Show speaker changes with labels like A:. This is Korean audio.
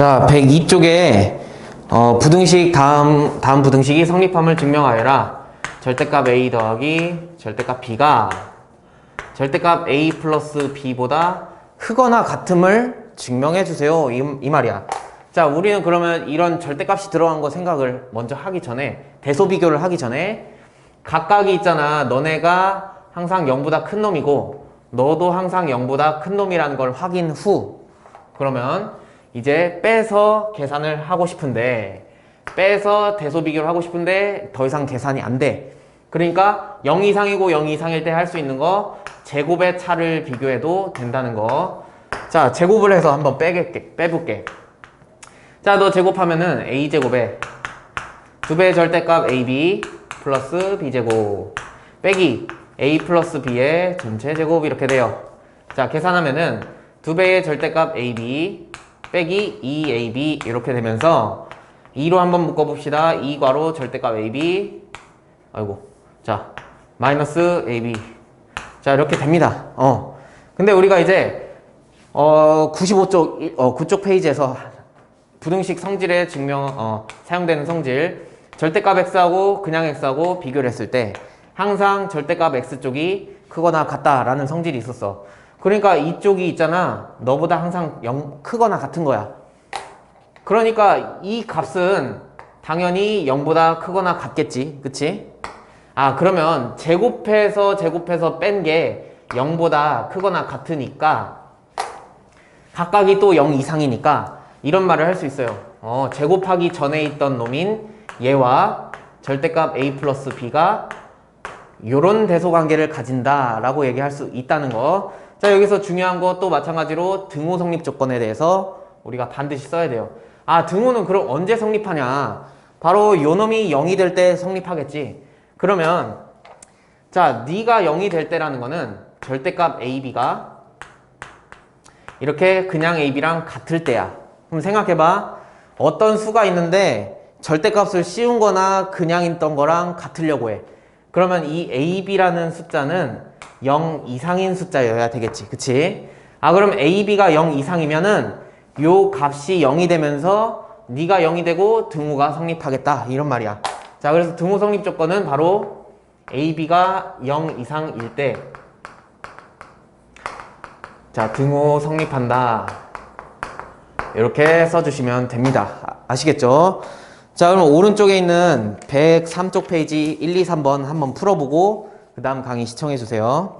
A: 자, 102쪽에 어, 부등식 다음 다음 부등식이 성립함을 증명하여라. 절대값 a 더하기 절대값 b가 절대값 a 플러스 b보다 크거나 같음을 증명해 주세요. 이, 이 말이야. 자, 우리는 그러면 이런 절대값이 들어간 거 생각을 먼저 하기 전에 대소 비교를 하기 전에 각각이 있잖아. 너네가 항상 0보다 큰 놈이고 너도 항상 0보다 큰 놈이라는 걸 확인 후 그러면 이제 빼서 계산을 하고 싶은데 빼서 대소 비교를 하고 싶은데 더 이상 계산이 안 돼. 그러니까 0 이상이고 0 이상일 때 할 수 있는 거 제곱의 차를 비교해도 된다는 거. 자, 제곱을 해서 한번 빼게, 빼볼게. 자, 너 제곱하면은 a제곱에 두 배의 절대값 ab 플러스 b제곱 빼기 a 플러스 b의 전체 제곱 이렇게 돼요. 자, 계산하면은 두 배의 절대값 ab 빼기 2ab 이렇게 되면서 2로 한번 묶어봅시다. 2괄호 절대값 ab 아이고 자 마이너스 ab 자 이렇게 됩니다. 어 근데 우리가 이제 어 95쪽 어 9쪽 페이지에서 부등식 성질의 증명 어, 사용되는 성질 절대값 x하고 그냥 x하고 비교를 했을 때 항상 절대값 x 쪽이 크거나 같다라는 성질이 있었어. 그러니까 이쪽이 있잖아. 너보다 항상 0 크거나 같은 거야. 그러니까 이 값은 당연히 0보다 크거나 같겠지. 그치? 아, 그러면 제곱해서 제곱해서 뺀 게 0보다 크거나 같으니까 각각이 또 0 이상이니까 이런 말을 할 수 있어요. 어, 제곱하기 전에 있던 놈인 얘와 절대값 a 플러스 b가 요런 대소 관계를 가진다 라고 얘기할 수 있다는 거. 자, 여기서 중요한 거 또 마찬가지로 등호 성립 조건에 대해서 우리가 반드시 써야 돼요. 아, 등호는 그럼 언제 성립하냐? 바로 요 놈이 0이 될 때 성립하겠지. 그러면 자, 네가 0이 될 때라는 거는 절대값 ab가 이렇게 그냥 ab랑 같을 때야. 그럼 생각해 봐. 어떤 수가 있는데 절대값을 씌운 거나 그냥 있던 거랑 같으려고 해. 그러면 이 ab라는 숫자는 0 이상인 숫자여야 되겠지. 그치? 아, 그럼 ab가 0 이상이면은 요 값이 0이 되면서 네가 0이 되고 등호가 성립하겠다. 이런 말이야. 자, 그래서 등호 성립 조건은 바로 ab가 0 이상일 때 자, 등호 성립한다. 이렇게 써주시면 됩니다. 아- 아시겠죠? 자, 그럼 오른쪽에 있는 103쪽 페이지 1, 2, 3번 한번 풀어보고 그 다음 강의 시청해주세요.